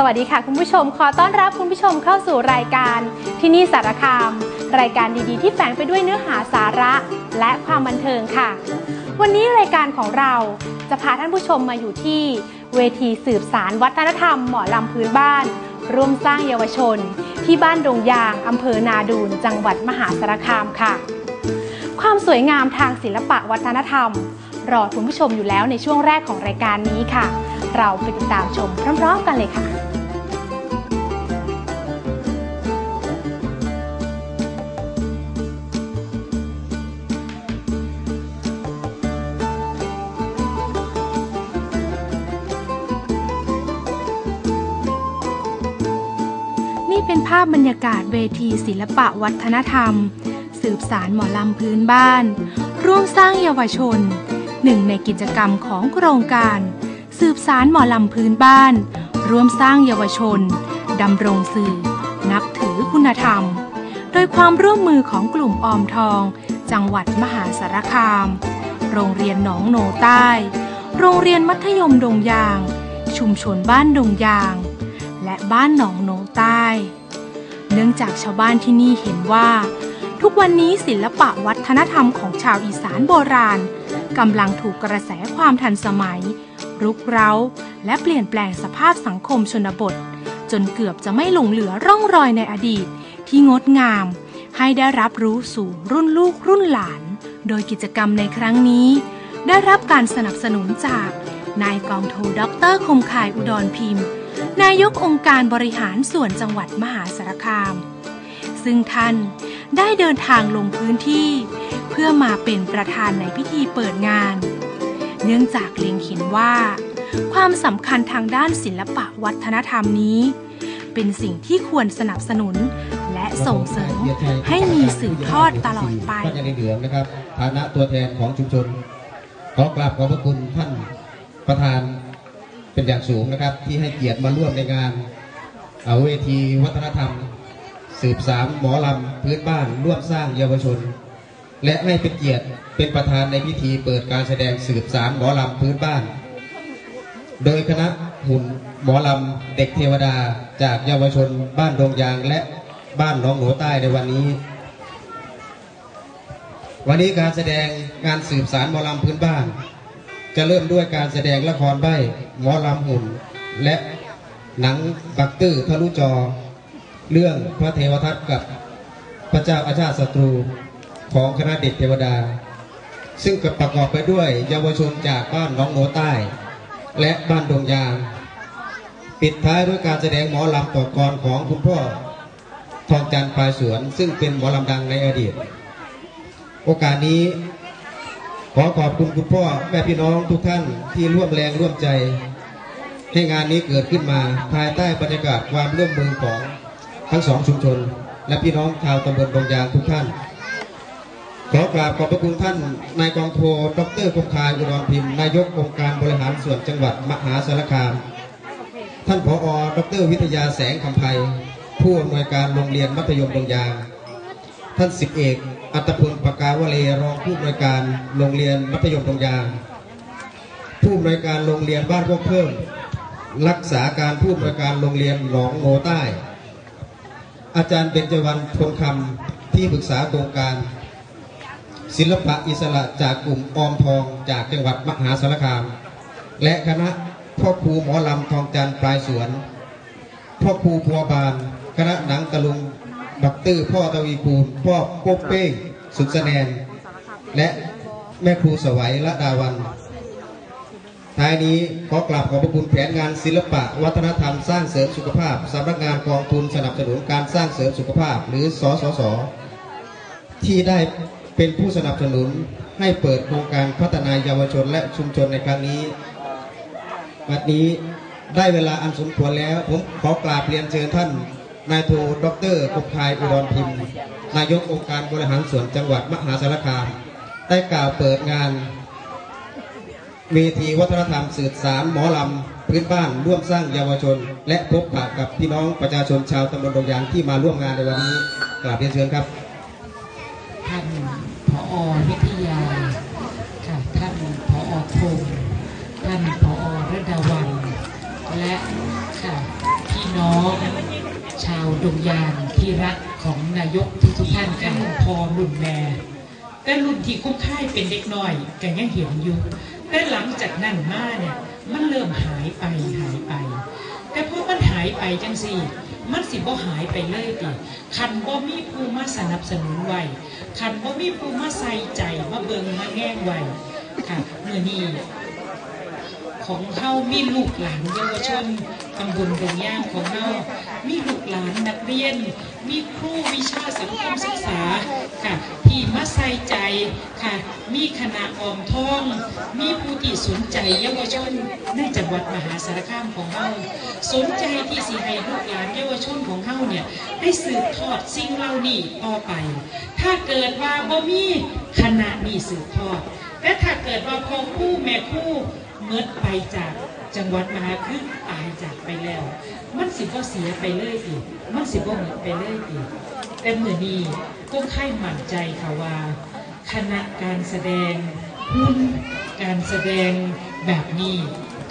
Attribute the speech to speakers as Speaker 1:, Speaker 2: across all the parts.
Speaker 1: สวัสดีค่ะคุณผู้ชมขอต้อนรับคุณผู้ชมเข้าสู่รายการที่นี่สารคาม รายการดีๆ ที่แฝงไปด้วยเนื้อหาสาระและความบันเทิงค่ะ วันนี้รายการของเราจะพาท่านผู้ชมมาอยู่ที่ เวทีสืบสารวัฒนธรรมหมอลำพื้นบ้าน ร่วมสร้างเยาวชน ที่บ้านดงยางอำเภอนาดูนจังหวัดมหาสารคามค่ะ ความสวยงามทางศิลปะวัฒนธรรม รอคุณผู้ชมอยู่แล้วในช่วงแรกของรายการนี้ค่ะ เราไปติดตามชมพร้อมๆกันเลยค่ะาพบรรยากาศเวทีศิลปะวัฒนธรรม สืบสารหมอลำพื้นบ้าน ร่วมสร้างเยาวชน หนึ่งในกิจกรรมของโครงการ สืบสารหมอลำพื้นบ้าน ร่วมสร้างเยาวชนดำรงสื่อ นับถือคุณธรรม โดยความร่วมมือของกลุ่มออมทอง จังหวัดมหาสารคาม โรงเรียนหนองโนใต้ โรงเรียนมัธยมดงยาง ชุมชนบ้านดงยาง และบ้านหนองโนใต้ นื่องจากชาวบ้านที่นี่เห็นว่า ทุกวันนี้ศิลปะวัฒนธรรมของชาวอีสานโบราณกำลังถูกกระแสความทันสมัย รุกเร้า และเปลี่ยนแปลงสภาพสังคมชนบท จนเกือบจะไม่หลงเหลือร่องรอยในอดีต ที่งดงาม ให้ได้รับรู้สู่รุ่นลูกรุ่นหลาน โดยกิจกรรมในครั้งนี้ ได้รับการสนับสนุนจากนายกองโทด็อกเตอร์คมคายอุดรพิมพ์ นายกองค์การบริหารส่วนจังหวัดมหาสารคาม ซึ่งท่านได้เดินทางลงพื้นที่ เพื่อมาเป็นประธานในพิธีเปิดงาน เนื่องจากเล็งเห็นว่า ความสำคัญทางด้านศิลปะวัฒนธรรมนี้ เป็นสิ่งที่ควรสนับสนุนและส่งเสริมให้มีสืบทอดตลอดไป
Speaker 2: ท่านยังเหลืองนะครับฐานะตัวแทนของชุมชนขอกราบขอบพระคุณท่านประธาน เป็นอย่างสูงนะครับ ที่ให้เกียรติมาร่วมในงานเอาเวทีวัฒนธรรม สืบสารหมอลำพื้นบ้านร่วมสร้างเยาวชน และให้เป็นเกียรติเป็นประธานในพิธีเปิดการแสดงสืบสารหมอลำพื้นบ้าน โดยคณะหุ่นหมอลำเด็กเทวดาจากเยาวชนบ้านดงยางและบ้านหนองโหนใต้ในวันนี้ วันนี้การแสดงงานสืบสารหมอลำพื้นบ้าน จะเริ่มด้วยการแสดงละครใบ้หมอลำหุ่น และหนังบักตื้อทะลุจอ เรื่องพระเทวทัตกับพระเจ้าอาชาติศัตรูของคณะเด็กเทวดา ซึ่งประกอบไปด้วยเยาวชนจากบ้านหน้องโหนใต้ และบ้านดงยาง ปิดท้ายด้วยการแสดงหมอลำต่อกรของคุณพ่อทองจันทร์ปลายสวน ซึ่งเป็นหมอลำดังในอดีต โอกาสนี้ ขอขอบคุณคุณพ่อแม่พี่น้องทุกท่านที่ร่วมแรงร่วมใจ ให้งานนี้เกิดขึ้นมาภายใต้บรรยากาศความร่วมมือของทั้งสองชุมชน และพี่น้องชาวตำบลดงยางทุกท่าน ขอกราบขอบพระคุณท่านนายกองโทดรคมคายอุดรพิมพ์นายกองค์การบริหารส่วนจังหวัดมหาสารคาม ท่านผอดรวิทยาแสงคำไพผู้อำนวยการโรงเรียนมัธยมดงยาง ท่านสิบเอก อัตพลปากาวเลรองผู้อำนวยการโรงเรียนมัธยมดงยาง ผู้อำนวยการโรงเรียนบ้านพวกเพิ่ม รักษาการผู้อำนวยการโรงเรียนหนองโงใต้ อาจารย์เบญจวรรณพลคำที่ปรึกษาโครงการ ศิลปะอิสระจากกลุ่มออมทองจากจังหวัดมหาสารคาม และคณะพ่อครูหมอลำทองจันทร์ปลายสวนพ่อครูพัวบาน คณะหนังตะลุง บักตื้อพ่อตวีคูณพ่อโป๊กเป้งสุดแสนนและแม่ครูสวัยละดาวัน ท้ายนี้ขอกราบขอบพระคุณแผนงานศิลปะ วัฒนธรรมสร้างเสริมสุขภาพสำนักงานกองทุนสนับสนุนการสร้างเสริมสุขภาพหรือสสส ที่ได้เป็นผู้สนับสนุนให้เปิดโครงการพัฒนาเยาวชนและชุมชนในครั้งนี้วันนี้ได้เวลาอันสมควรแล้วผมขอกราบเรียนเชิญท่าน นายโทดรกบคายอุดรพิมพ์ นายกองค์การบริหารส่วนจังหวัดมหาสารคาม ได้กล่าวเปิดงานเวทีวัฒนธรรมสื่อสารหมอลำพื้นบ้านร่วมสร้างเยาวชน และพบปะกับพี่น้องประชาชนชาวตำบลดงยางที่มาร่วมงานในวันนี้กราบเรียนเชิญครับ
Speaker 3: ท่านผอวิทยาค่ะท่านผอพงษ์ท่านผอระดาวันและค่ะทน้อง ชาวดงยานที่รักของนายกทุกทุกท่านกันพอรุ่นแม่แต่รุ่นที่คุ้มค่ายเป็นเด็กน้อยก็ยังเห็นอยู่แต่หลังจากนั้นมาเนี่ยมันเริ่มหายไปหายไป แต่พอมันหายไปจังสิมันสิบ่หายไปเลยติคันบ่มีผู้มาสนับสนุนไว้คันบ่มีผู้มาใส่ใจมาเบิงมาแง่งไว้ค่ะเมื่อนี้ของเฮามีลูกหลานเยาวชน ตำบลดงย่างของเฮามีลูกหลานนักเรียน มีครูวิชาสังคมศึกษาค่ะที่มาใส่ใจค่ะ มีคณะออมทอง มีผู้ที่สนใจเยาวชนในจังหวัดมหาสารคามของเฮาสนใจที่สิให้ลูกหลานเยาวชนของเฮาเนี่ยได้สืบทอดสิ่งเหล่านี้ต่อไป ถ้าเกิดว่าบ่มีคณะนี้สืบทอดและถ้าเกิดว่าพ่อคู่แม่คู่เมิดไปจาก จังหวัดมหาคือตายจากไปแล้ว มันสิบ่เสียไปเลยอีก มันสิบ่หมดไปเลยอีก แต่เมื่อนี้ก็ค่ายมั่นใจค่ะว่า คณะการแสดงหุ้นการแสดงแบบนี้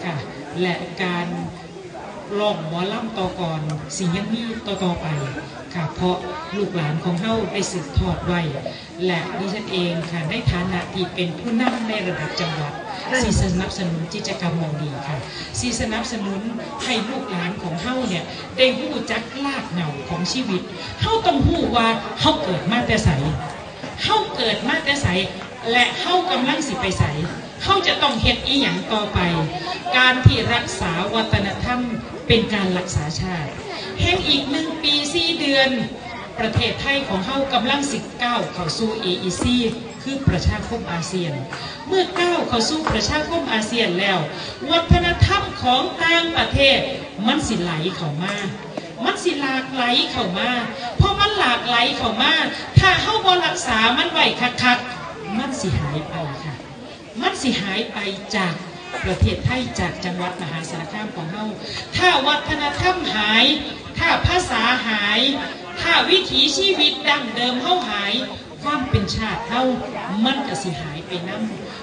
Speaker 3: ค่ะและการ ร้องหมอลำต่อก่อนสิ่งยังมีต่อต่อๆไปค่ะเพราะลูกหลานของเฮาได้สืบทอดไว้ และดิฉันเองค่ะในฐานะที่เป็นผู้นำในระดับจังหวัดสีสนับสนุนกิจกรรมมองดีค่ะสีสนับสนุนให้ลูกหลานของเฮาเนี่ยได้รู้จักลากเหงาของชีวิตเฮาต้องรู้ว่าเฮาเกิดมาแต่ใสเฮาเกิดมาแต่ใสและเฮากำลังสิไปใส เฮาจะต้องเฮ็ดอีหยังต่อไป การที่รักษาวัฒนธรรมเป็นการรักษาชาติ แห่งอีกหนึ่งปีสี่เดือน ประเทศไทยของเฮากำลังสิก้าเข้าสู่ AEC คือประชาคมอาเซียน เมื่อก้าวเข้าสู่ประชาคมอาเซียนแล้ว วัฒนธรรมของต่างประเทศมันสิไหลเข้ามามันสิหลากไหลเข้ามาเพราะมันหลากไหลเข้ามา ถ้าเฮาบ่รักษามันไว้คักๆมันสิหายไป มันสิหายไปจากประเทศไทยจากจังหวัดมหาสารคามของเฮาถ้าวัฒนธรรมหาย ถ้าภาษาหาย ถ้าวิถีชีวิตดั้งเดิมเฮาหาย ความเป็นชาติเฮามันก็สิหายไปนํ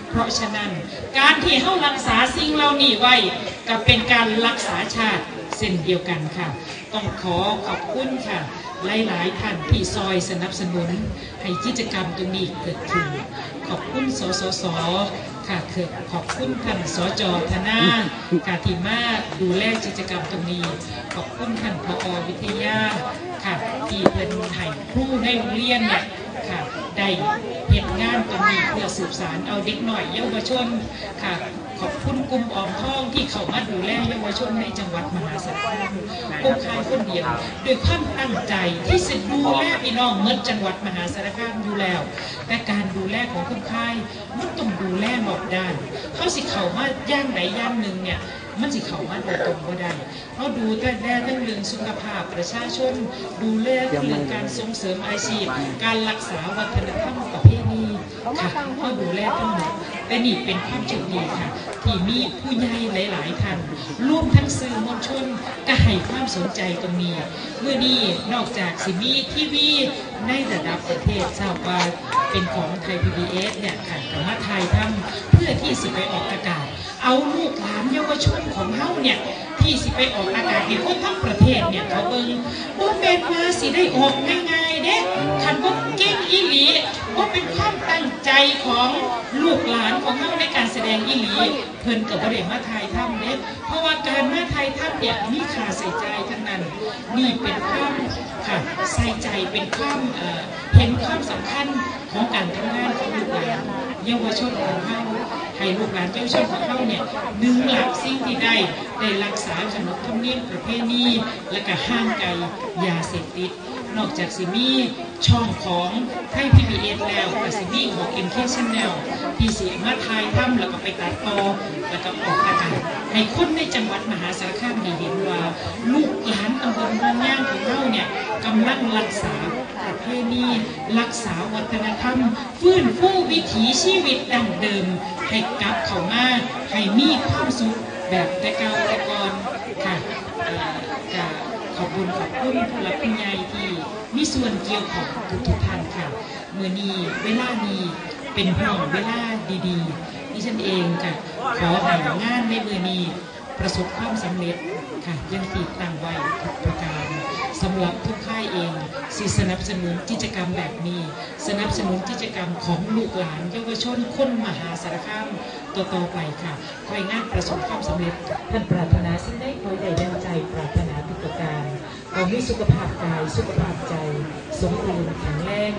Speaker 3: เพราะฉะนั้นการที่เฮารักษาสิ่งเหล่านี้ไว้ก็เป็นการรักษาชาติเช่นเดียวกันค่ะ ต้องขอขอบคุณค่ะ หลาย ๆ ท่านที่ซอยสนับสนุนให้กิจกรรมตรงนี้เกิดขึ้น ขอบคุณสสสค่ะคือขอบคุณท่านสจธนาค่ะที่มาดูแลกิจกรรมตรงนี้ ขอบคุณท่านพอวิทยาค่ะที่เป็นไห้ผู้ในโรงเรียนเนี่ยค่ะได้เหตุงานตรงนี้เพื่อสืบสารเอาเด็กหน่อยเยาวชนค่ะ ขอบคุณกลุ่มออมทองที่เข้ามาดูแลเยาวชนในจังหวัดมหาสารคามกลุ่มคายคนเดียวด้วยความตั้งใจที่จะดูแลพี่น้องเมื่อจังหวัดมหาสารคามอยู่แล้ว แต่การดูแลของคุณค่ายมันต้องดูแลหมอบด้านเขาสิเข้ามาย่างไหนย่างหนึ่งเนี่ยมันสิเข้ามาโดยตรงก็ได้เขาดูแต่แลเรื่องเรื่องสุขภาพประชาชน ดูแลเรื่องการส่งเสริมอาชีพ การรักษาวัฒนธรรมประเพณี ค่ะเขาดูแลทั้งหมดแต่นี่เป็นความโชคดีค่ะ ที่มีผู้ใหญ่หลาย ๆ ท่านร่วมทั้งสื่อมวลชนก็ให้ความสนใจตรงนี้เมื่อนี้นอกจากสิมีทีวีในระดับประเทศทราบว่าเป็นของไทยพีบีเอสเนี่ยค่ะกับมาไทยทำเพื่อที่สิไปออกอากาศ เอาลูกหลานเยาวชนของเฮาเนี่ย ที่สิไปออกอากาศให้คนทั้งประเทศเนี่ยเขาเบิ่งบ่แม่นว่าสิได้ออกง่ายๆเด้คันบ่เก่งอีหลีบ่เป็นความตั้งใจของลูกหลานของเฮาในการแสดงอีหลีเพิ่นก็บ่ได้มาไทยทำเด้เพราะว่าการมาไทยทำเนี่ยมีค่าใส่ใจทั้งนั้นนี่เป็นความค่ะใส่ใจเป็นความเห็นความสำคัญของการทำงานของลูกหลานเยาวชนของเฮา ให้ลูกหลานเยาวชนของเฮาเนี่ยดึงหลักสิ่งที่ได้ได้รักษาขนบธรรมเนียมประเพณีและก็ห่างไกลยาเสพติดนอกจากสิมีช่องของไทยพีบีเอสแล้วก็สิมีของ MK Channel ที่สิมาถ่ายทำแล้วก็ไปตัดต่อแล้วก็ออกอากาศให้คนในจังหวัดมหาสารคามด้เห็นว่า ลูกหลานตำบลบางย่างของเราเนี่ยกำลังรักษาประเพณีรักษาวัฒนธรรม ฟื้นฟูวิถีชีวิตดั้งเดิม ให้กลับเข้ามาให้มีความสุขแบบแต่เก่าแต่ก่อนค่ะเอ่อก็ขอบคุณขอบคุณผู้หลักผู้ใหญ่ที่มีส่วนเกี่ยวของทุกทุกท่านค่ะเมื่อนี้เวลานี้เป็นห่วงเวลาดีๆดิฉันเองค่ะขอให้งานในเมื่อนี้ประสบความสำเร็จค่ะยังติดตั้งไว้ทุกประการ สำหรับทุกค่ายเองสิสนับสนุนกิจกรรมแบบนี้ สนับสนุนกิจกรรมของลูกหลานเยาวชนคนมหาสารคามต่อๆไปค่ะคอยงานประสบความสำเร็จท่านปรารถนาสิ่งใดคอยได้ดังใจปรารถนาทุกประการ เอามีสุขภาพกายสุขภาพใจ สมบูรณ์แข็งแรง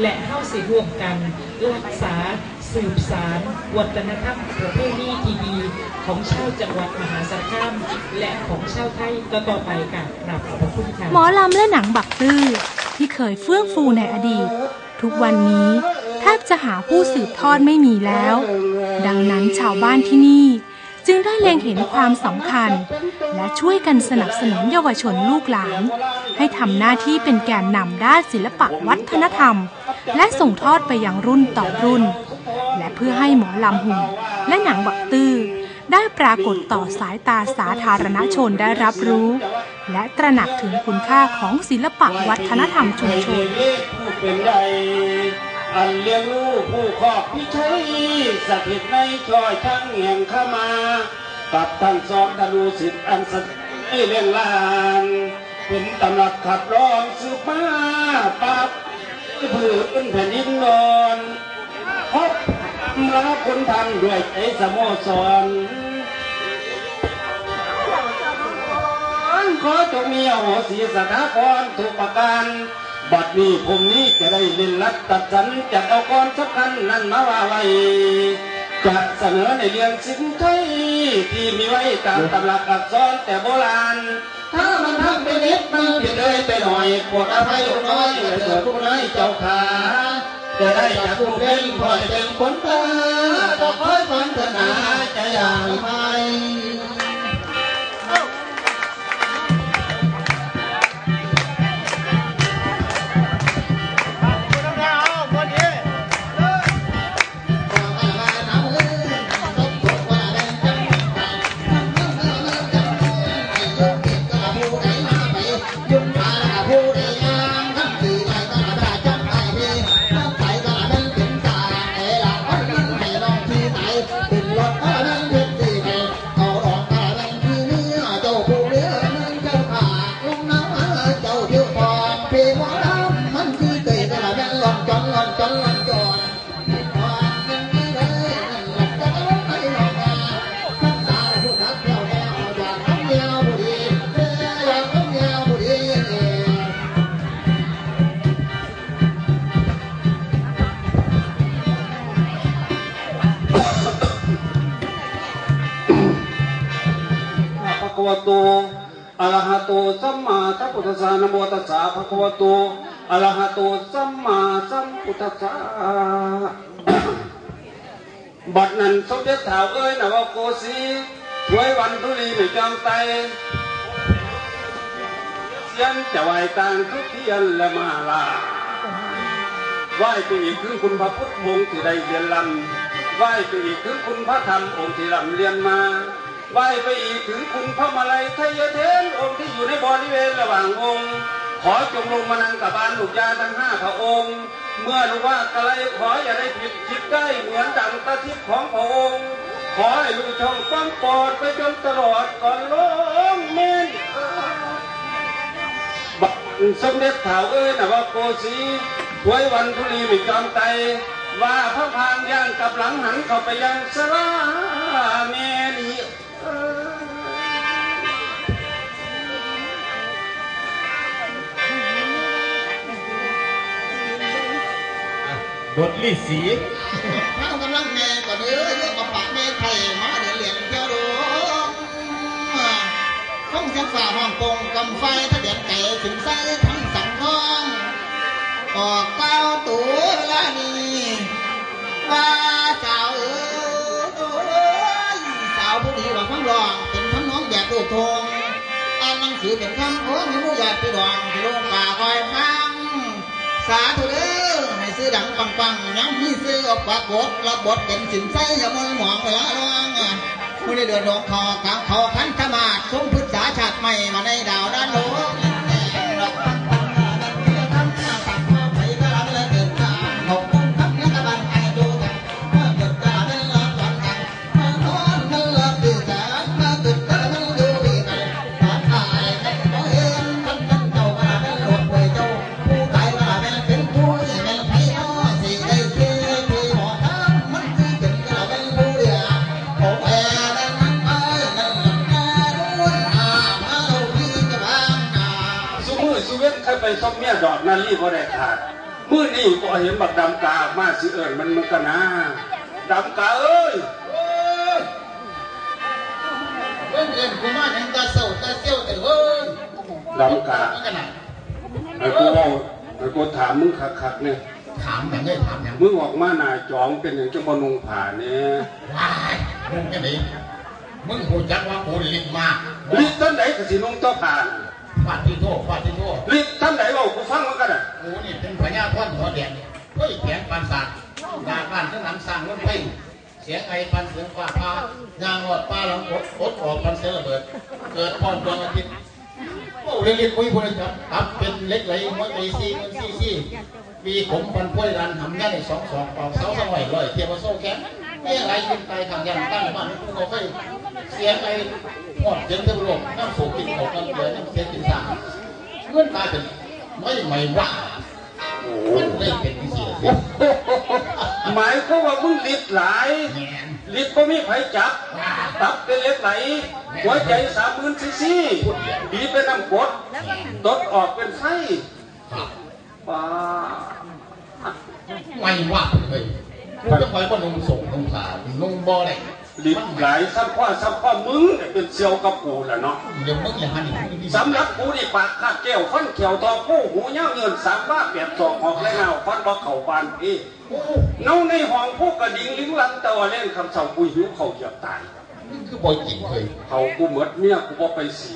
Speaker 3: และเข้าสิร่วมกัน รักษาสืบสารวัฒนธรรมประเพณีที่ดีของชาวจังหวัดมหาสารคามและของชาวไทยต่อไปค่ะกราบขอบพระคุณค่ะ
Speaker 1: หมอลำและหนังบักตื้อที่เคยเฟื่องฟูในอดีต ทุกวันนี้แทบจะหาผู้สืบทอดไม่มีแล้ว ดังนั้นชาวบ้านที่นี่ ได้เล็งเห็นความสำคัญ และช่วยกันสนับสนุนเยาวชนลูกหลาน ให้ทำหน้าที่เป็นแกนนำด้านศิลปะวัฒนธรรม และส่งทอดไปยังรุ่นต่อรุ่น และเพื่อให้หมอลำหุ่นและหนังบักตื้อได้ปรากฏต่อสายตาสาธารณชนได้รับรู้ และตระหนักถึงคุณค่าของศิลปะวัฒนธรรมชุมชน
Speaker 4: ผู้เป็น อันเลี้ยงลูกผู้ครอบพิชัยสถิตในชอยทั้งแห่งเข้ามากับท่านสองธนูสิทธิ์อันสถิตเรื่องลานเป็นตำหนักขับร้องสืบมาปับผืนแผ่นดินนอนพบมาคุณทำด้วยใจสโมสรขอจงมีอโหสีสถาพรทุกประการ บัดนี้ผมนี้จะได้เล่นรัดตัดสันจัดเอากรสำคัญนั้นมาว่าไว้จะเสนอในเรื่องสินไทยที่มีไว้ตามตำราอักษรแต่โบราณ ถ้ามันทำไปนิดมันผิดเลยไปหน่อยปรดอภัยลูกน้อยเลยเถิดผู้น้อยเจ้าขาจะได้จากผู้เป็นพอเป็นคนตาก็คอยฝันเถอะนาจะอย่างไร ระหะโตสัมมาสัมพุทธัสสะนะโมตัสสะภะคะวะโตอะระหะโตสัมมาสัมพุทธัสสะบัดนั้นสมเด็จถาวเอ้ยนะว่าโกสีถวยวันทุลีไม่จอมไตเสียนจะไหวต่างทุกเทียนและมาลาไหวไปอีกถึงคุณพระพุทธวงศ์ที่ได้เรียนลำไหวไปอีกถึงคุณพระธรรมองค์ที่ลำเรียนมา ไหวไปอีกถึงคุณพระมาลัยไทยเทนองค์ที่อยู่ในบริเวณระหว่างองค์ ขอจงลงมานั่งกับบานลูกยาทั้งห้าพระองค์ เมื่อรู้ว่ากะไรขออย่าได้ผิดคิดได้เหมือนดังตาทิพย์ของพระองค์ ขอให้ลูกชมความปลอดไปจนตลอดก่อนลงเมนบัดสมเด็จถาวเอ้ยนะว่าโกสีไว้วันทุลีม่จอมไตว่าพระพางย่างกับหลังหันเข้าไปยังสลาเมลี
Speaker 2: บทลิสี
Speaker 5: ข้าวกำลังแม่ก็เด้อเรื่องกับปากแม่ไทยมาเดี๋ยวเหรียญเที่ยวดงท้องเสียงฝ่าห้องกงกำไฟถ้าเดียนไก่ถึงไส้ทั้งสังทองออกเก้าตัวลานี้ว่า ดีว่าฟังรองเป็นคำน้องแบบลูกทงอ่านหนังสือเป็นคำโอ้ยมีผู้อยากไปดองที่โรงป่าคอยฟังสาธุเด้อให้ซื้อดังปังปังยังมีซื้อออกปากบดรับบทเป็นสินไส้อย่ามองหมองเวลาร้องอะผู้ได้เดือดร้อนคอกลางคอขันธมาศสมพุทธาชาติใหม่มาในดาวด้านโลก
Speaker 4: สุเวนเคยไปส้มเมียดอกนาลีก็ได้ขาดมื้อนี้ก็เห็นบักดำกาออกมาสิเอิญมันมันก็นะดำกาเอ้ย
Speaker 5: เว้นเงินกูมาอย่างตาเศร้าตาเซี่ยวแต่เว้ย
Speaker 4: ดำกา
Speaker 5: มันก็น่ะ
Speaker 4: ไอ้กูเอาไอ้กูถามมึงคักๆเนี่ย
Speaker 5: ถามอย่างเงี้ยถามอย่าง
Speaker 4: มึงออกมาหน้าจองเป็นอย่างจังบ่นุงผ่าเนี่ย
Speaker 5: ว้ายมึงแค่ไหนมึงหูจักว่ากูลิ้นมาก
Speaker 4: ลิท่านไหนก็สินุงต่อผ่าน
Speaker 5: ฟาดที่โทษฟาดที่โทษ
Speaker 4: ลิท่านไหนเว้ากูฟังมันกันน่ะ
Speaker 5: กูนี่เป็นพญาท่อนหัวแดงเฮ้ยแขนปานสากดาบ้านทั้งหลังสร้างรถไฟเสียงไอปันเสียงฟ้าพายางอดป้าหลังอดอดออกปันเสียระเบิด เกิดพร้อมดวงอาทิตย์โอ้เรียกคุยคนเลยครับครับเป็นเล็กไหลหัวใจซีเงินซีซีมีผมปันพ้วยรันทำยันในสองสองเป่าเสาสมัยลอยเทียบโซ่แขน ไม่อไรยินไปทางยันตั้งบ้านกูก็ไฟเสียไอหอดจนเทวโลกน้ำโศกินของน้ำเดือน้ำเสียกินสามเงื่อนตายเป็นไม่ไม่ว่า
Speaker 4: โอ้
Speaker 5: มันเลยเป็นที่เสียเสีย
Speaker 4: หมายควาว่ามึงลิดหลายลิดบ่มีไผจับ ตับเป็นเล็กไหลหัวใจสามหมื่นซีซีบีเป็นน้ำกดตดออกเป็นไฟป้า
Speaker 5: ไม่ว่าเลย กูจะคอยว่านุ่งส่งนุ่งขานุ่งบ่อเลย
Speaker 4: ลิดหลายซ้ำข้อซ้ำข้อมึงเนี่ยเป็นเซียวกับกูแหละเนาะ
Speaker 5: เดี๋ยวมึงอย่างนั้นอีก
Speaker 4: สำหรับกูนี่ปากคาดแก้วฟันเขียวทอผู้หูเงี้ยวเงินสามบ้าเปียกศอกออกและเงาฟันบ่เข่าบานพี่
Speaker 5: โอ้
Speaker 4: เนาในห้องพวกกระดิ่งลิงลันตะวันเล่นคำเสากูหิวเขาเหยียบตาย
Speaker 5: นี่คือบ่อยจริงเคย
Speaker 4: เขากูเหมิดเมียกูบ่ไปสี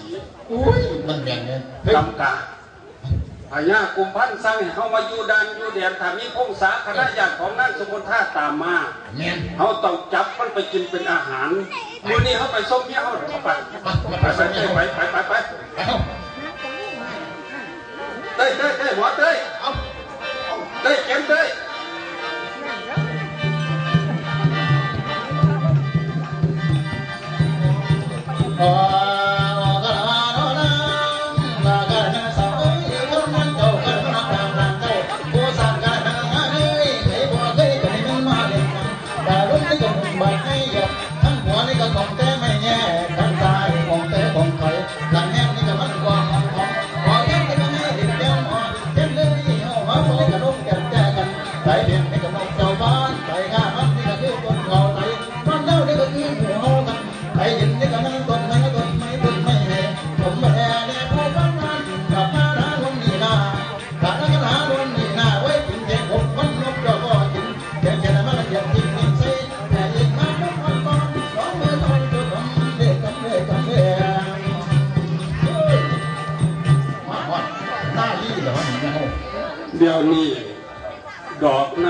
Speaker 5: โอ้ยมันแมนเนี่ยเฮ้ย
Speaker 4: กำกา พญากุมพันธ์สั่งให้เขามาอยู่ดันอยู่เดียนถ้ามีพงษาคณะญาติของนั่นสมุนท่าตามมา
Speaker 5: แมน
Speaker 4: เขาต้องจับมันไปกินเป็นอาหารมื้อนี้เขาไปส้มเมียเขาเข้าไปไปไปไปไปไปไป
Speaker 5: เอ้า
Speaker 4: เต้ยเต้ยเต้ยหมอเต้ย
Speaker 5: เอ้า
Speaker 4: เต้ยเก็บเต้ย
Speaker 5: โอ้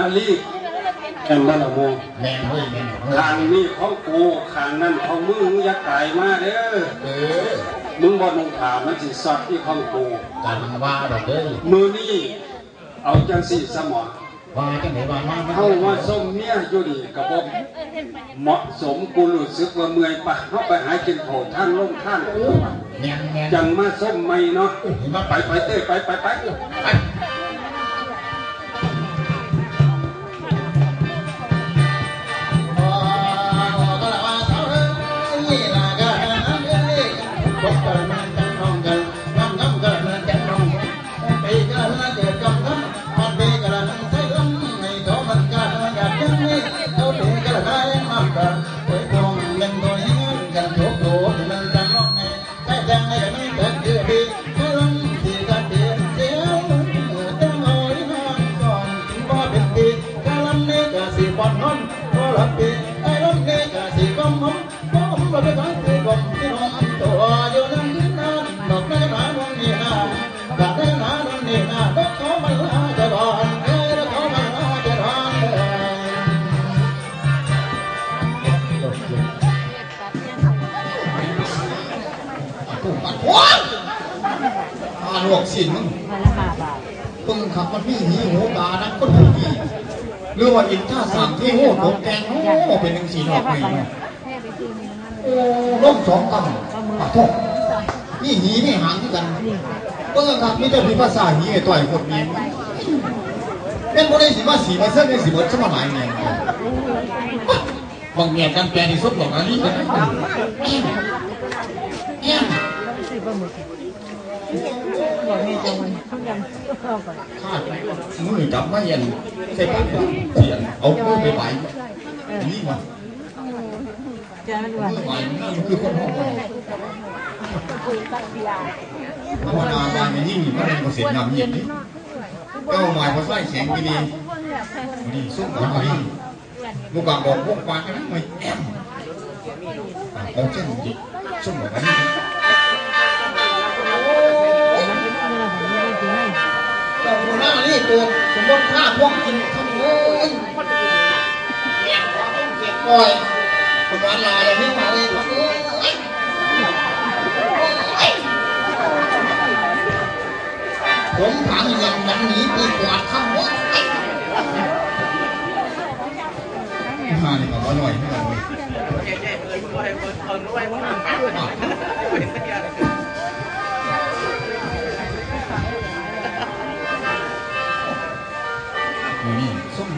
Speaker 5: ดอกนาลีแอน
Speaker 4: บัลละโมง
Speaker 5: แมนเฮ้ยแมนเฮ้ย
Speaker 4: ทางนี้ของกูทางนั้นของมึงมึงอย่าตายมาเด้อ
Speaker 5: เออ
Speaker 4: มึงบ่นงถามมันสิสอดที่ของกู
Speaker 5: กันว่าดอกเด้ย
Speaker 4: มือนี้เอาจังสี่สมอง
Speaker 5: ว่ากันไหนว่ามา
Speaker 4: เข้าว่าส้มเมียอยู่นี่กับผมเหมาะสมกูรู้สึกว่าเมื่อยปะเข้าไปหากินโถท่านลงท่าน
Speaker 5: แมนแมน
Speaker 4: จังมาส้มไม่เนาะ
Speaker 5: เห็นว่า
Speaker 4: ไป
Speaker 5: ไป
Speaker 4: ไปเต้ยไปไปไป
Speaker 5: สินมึง
Speaker 6: มาละห้าบาท
Speaker 5: ปึงขับมันพี่หีหูตานักคนหูดีหรือว่าอินท่าสามที่หูตกแกงโอ้เป็นหนึ่งสีดอกไม้เนาะโอ้ล่มสองกำปะทกนี่หีนี่หางที่กันเปิ้งครับนี่เจ้าพี่ภาษาหีไอ้ต่อยคนนี้เป็นบ่ได้สิว่าสีมาเส้นในสีเบิดสมัยเนี่ยบางเมียกันแปลที่สุดหรอกนะนี่ แอมแอม
Speaker 6: สิบะหมึก
Speaker 5: โข้า
Speaker 6: มือจับไม่เย็นใส่ปากเสียนเอามือไปไหวนี่มามือไหวมันคือคนห้องภาวนาบานยิ่งพระเดชเกษตรงามเย็นนี่เก้าหมายพอใส่แข็งไปดีนี่ซุ้มหัวนี่ลูกบางบอกพวกปานกันไม่แอมเอาเช่นนี้ซุ้หัวนี่
Speaker 5: หน้านี่ตัวสมมติข้าพวกกินข้าวโอ้ยแย่อต้องเสียก่อยผมวันลาอย่างนี้มาเลยครับโอ้ยผมถามอย่างนั้นหนีปีกวาดข้าวโอ้ย
Speaker 6: มานี่ก็บ่หน่อยให้กันเลย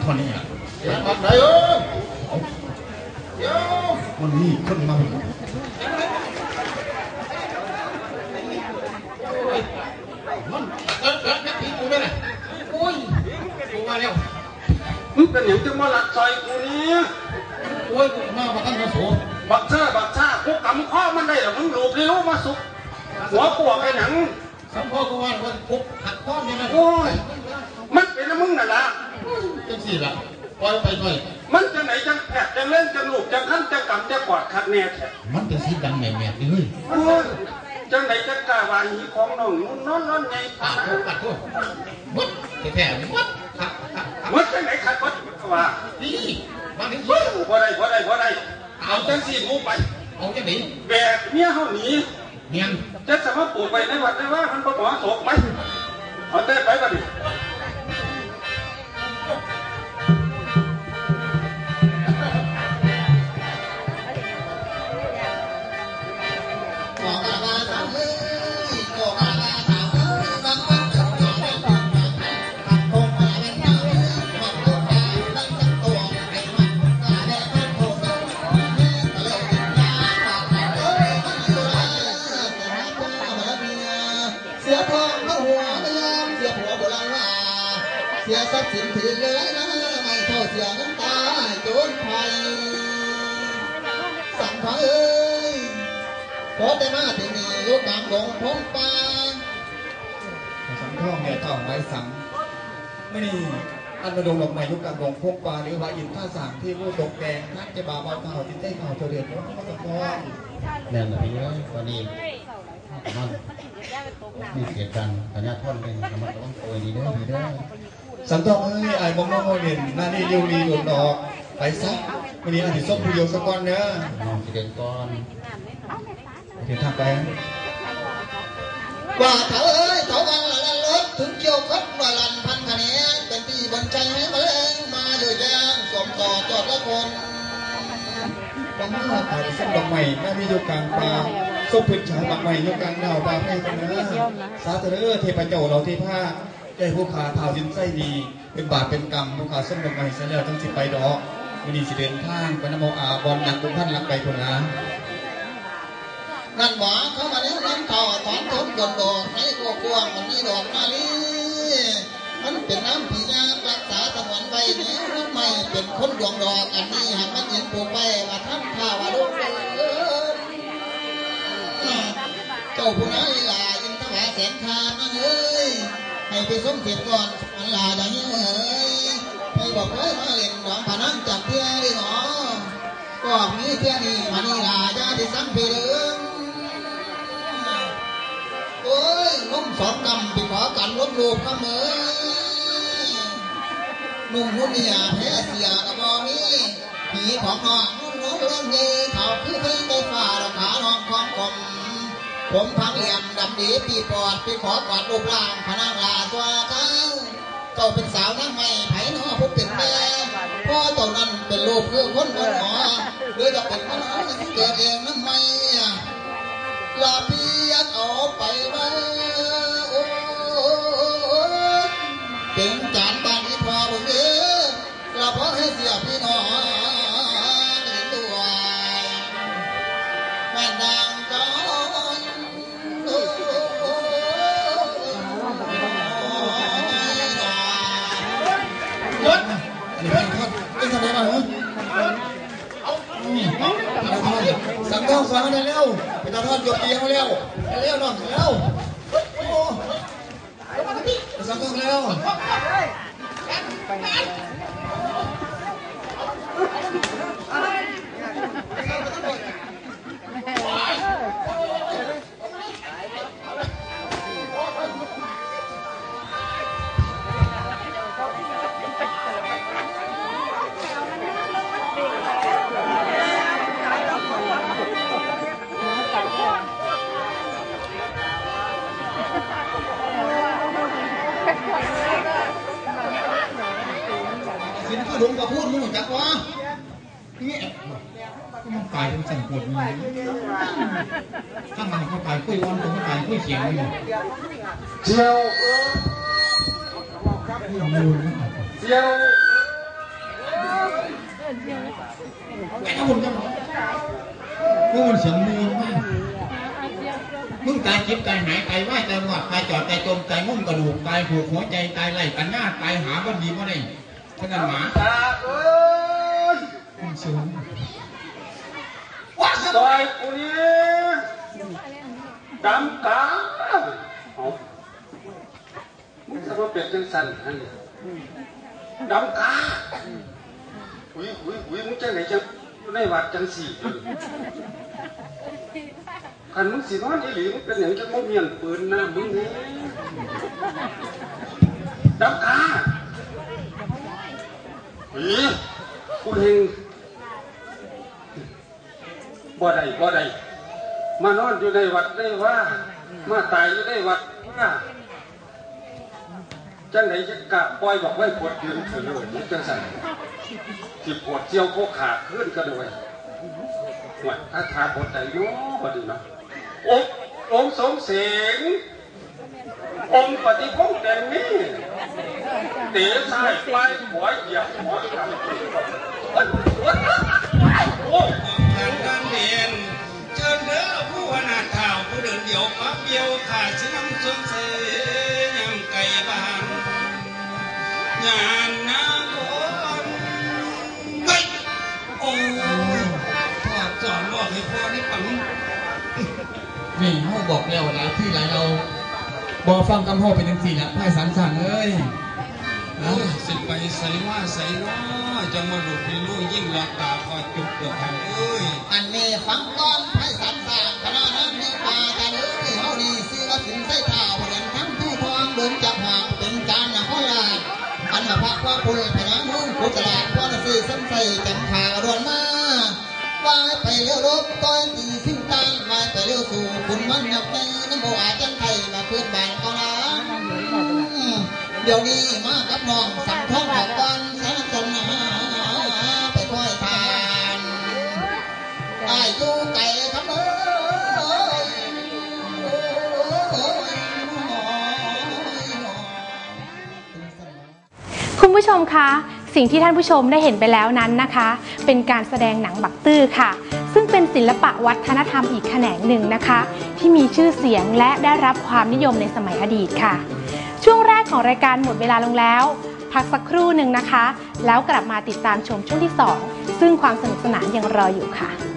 Speaker 6: ส้มทอนนี่อะ
Speaker 5: เสียก่อนไหนเอ้ยเดี๋ย
Speaker 6: มันนี่คนมา
Speaker 5: มันเอิ้นเอิ้นแค่ตีกูไม่ได้โอ้ยกูมาแล้ว
Speaker 4: มึงเป็นอย่างที่มาหลักซอยกูนี้
Speaker 5: โอ้ยกูมาประกันมาโส
Speaker 4: บักเชอบักชากูกำข้อมันได้หรอมึงหลบเลี้ยวมาสุกหัวปวกไอ้หนัง
Speaker 5: สัมพ่อกูว่าว่าคุกหักข้อนี่นะ
Speaker 4: โอ้ย มันเป็นนะมึงน่ะละ
Speaker 5: จัง สี่ล่ะปล่อยไปหน่อย
Speaker 4: มันจะไหนจังแผดจังเล่นจังหลูบจังขั้นจังกำจังกอดคัดแน่แท้
Speaker 5: มันเป็นสีดังแหม่แหม่เลย
Speaker 4: โอ้ยจังไหนจังกล้าวาหีของน้องนุ่นนอนนอนไง
Speaker 5: ปา
Speaker 4: ปาก
Speaker 5: โคปัดโควัดแท้ๆวัดหักหักหัก
Speaker 4: มันจังไหนขัดวัดว่า
Speaker 5: นี่มาถึง
Speaker 4: เฮ้ยบ่ได้บ่ได้บ่ได้เอาจังสี่กูไป
Speaker 5: เอาจังนี้
Speaker 4: แบกเมียเฮาหนี
Speaker 5: เนียน
Speaker 4: จะสามารถปลูกไปในวัดได้ว่ามันบ่เหมาะสมไหมเอาแต่ไปบัดนี้
Speaker 5: ทองเขาหัวไม่ยอมเสียหัวโบราณว่าเสียทรัพย์สินถือเลยนะไม่เท่าเสียน้ำตาโจรภัยสั่งพระเอ้ยพอแต่มาถึงนี่ยกลางดงพงป่า
Speaker 6: สังทองเนี่ต่อไม้สังไม่นี่อันระดงดอกไม้ยุคกลางดงพกปลาหรือว่าอินท่าสามที่ผู้ตกแดงทักจะบาเบาเต่าที่เต้เข่าเฉลี่ยน้องสังทอง
Speaker 7: แน่นแบบนี้เลยตอนนี้มัน มีเสียกันสัญญาท่อนเป็นระมัดระวังตัวดีเด้อดีเด้อ
Speaker 6: สังทองเอ้ยไอ้บองน้องโมเด่นหน้านี่เดียวดีหลุดดอกไปซะวันนี้อันนี้ส้มผู้เดียวสักก้อนเนื้อ
Speaker 7: น้องสิเด่นก่อน
Speaker 6: เดี๋ยวทำไป
Speaker 5: ว่าเถาเอ้ยเถาวังละลันรถถึงเกี่ยวกับลอยลันพันคะแนนเป็นที่บนใจให้มาแรงมาเดือดแยงสมต่อจอดละคน
Speaker 6: ดอกไม้ไอ้ส้มดอกไม้หน้านี่อยู่กลางป่า ส้มพื้นฉายดอกไม้อยู่กลางดาวป่าให้กันนื้อสาธุเด้อเทพเจ้าเราเทพาได้ผู้ขาเผาสินไส้ดี เป็นบาปเป็นกรรมผู้ขาส้มดอกไม้เสียแล้วทั้งสิไปดอกวันนี้สิเดินทางไปนโมอาบอลนังกุมพันหลักไปคนละ
Speaker 5: นั่นหวาเข้ามาแล้วน้ำเต่าถอนต้นดอกดอกให้กวางมันนี่ดอกนาลีมันเป็นน้ำผียารักษาสมวนไว้เนี่ยไม่เป็นคนดวงดอกอันนี้หากมันยินปลูกไปว่าท่านข้าว่าลูก ผู้นั้นลาอินทวาแสนทามันเอ้ยให้ไปส่งเสร็จก่อนมันลาดังนี้เอ้ยให้บอกเอ้ยมาเล่นดองพนันจับเพื่อได้หนอก็มีเพื่อนี่มันนี่ลาญาติสังเพเดิงโอ้ยนุ่มสองดำไปขอกันลบลูกข้ามเอ้ยนุ่มหุ่นเนี่ยแพ้เสียกระบอกนี้ผีของน้องนุ่มนุ่มเรื่องนี้เขาคือเพิ่งไปฝ่าดอกขาน้องของผม ผมพังเหลี่ยมดำดีปีปอดไปขอกอดรูปร่างพนังลาตัวเขาเจ้าเป็นสาวนั่งไม่ไผ่นอผู้เป็นแม่พ่อเจ้านั้นเป็นลูกคือคนบนหมอหรือจะเป็นคนเกิดเองนั่งไม่ลาเพียกเอาไปไว้ สอนมา
Speaker 7: เร็วไปตาทอดยกเดียวเร็วเร็วน้องเร็ว
Speaker 5: มึง
Speaker 7: ตายคิดตายหายตายว่าตายหวัดตายจอดตายจมตายงุ่มกระดูกตายผูกหัวใจตายไหลปัญญาตายหาบันดีบ่ได้ขนาดหมา
Speaker 4: ตาเอ้ย
Speaker 7: มันสูง
Speaker 4: ซอยกูนี่ดำกาเอามึงจะมาเป็นจังสันนั่นดำกาอุ้ยอุ้ยอุ้ยมึงจังไหนจังอยู่ในวัดจังสี่ คันมึงสินอนอีหลีมึงเป็นอย่างจังโมเมียนปืนหนะมึงนี่ดำกาอุ้ยกูเฮงบ่ได้บ่ได้มานอนอยู่ในวัดได้ว่า มาตายอยู่ในวัดว่าจังไหนจะกะปล่อยบอกไว้ปวดยืนเฉลยนี่จังสันที่ปวดเจียวโคขาขึ้นก็ด้วยหวยถ้าทาปวดใจเนาะบ่ดีเนาะ องค์องค์สมเสงองค์ปฏิพงษ์แดงนี้เตะซ้ายไปหัวเหยียบหัวทำวัดวัดโอ้
Speaker 8: ทางการเรียนเชิญเด้อผู้วนาข่าวผู้เดินเดี่ยวมาเบี้ยวขาดสิน้ำชนเสยำไก่บ้านงา นี่เขา
Speaker 7: บอกแล้วหลายที่หลายเราบอฟังคำพ่อเป็นจังสี่ละไพ่สันสั่งเลย
Speaker 8: โอ้ยสิไปใส่ว่าใส่น้อจะมาหลุดในลูกยิ่งหลอกตาคอยจุกเดือดเอ้ย
Speaker 5: อันนี้ฟังก่อนให้สันสางคณะนั้นมีป่ากันเอ้ยเฮานี่ซื้อว่าสินใส่เท้าเดินทั้งผู้ทองเดินจับหางเป็นการนะเขาลาอันมาพักว่าปุยพนังนุ่งกุตลาดพ่อนะซื้อซ้ำใส่จังขาดวนมา ว่ายไปเลี้ยวรบต้อยตีสิ้นตางว่ายไปเลี้ยวสู่คุณมันหยับในน้ำโบอาจังไทยมาเพื่อนบ้านเขาละเดี๋ยวนี้มากับน้องสั่งท้องดอกบานสารจนาไปค่อยทานอายุไก่ครับเอ้ย
Speaker 9: คุณผู้ชมคะ สิ่งที่ท่านผู้ชมได้เห็นไปแล้วนั้นนะคะ เป็นการแสดงหนังบักตื้อค่ะ ซึ่งเป็นศิลปะวัฒนธรรมอีกแขนงหนึ่งนะคะ ที่มีชื่อเสียงและได้รับความนิยมในสมัยอดีตค่ะ ช่วงแรกของรายการหมดเวลาลงแล้ว พักสักครู่หนึ่งนะคะ แล้วกลับมาติดตามชมช่วงที่ 2 ซึ่งความสนุกสนานยังรออยู่ค่ะ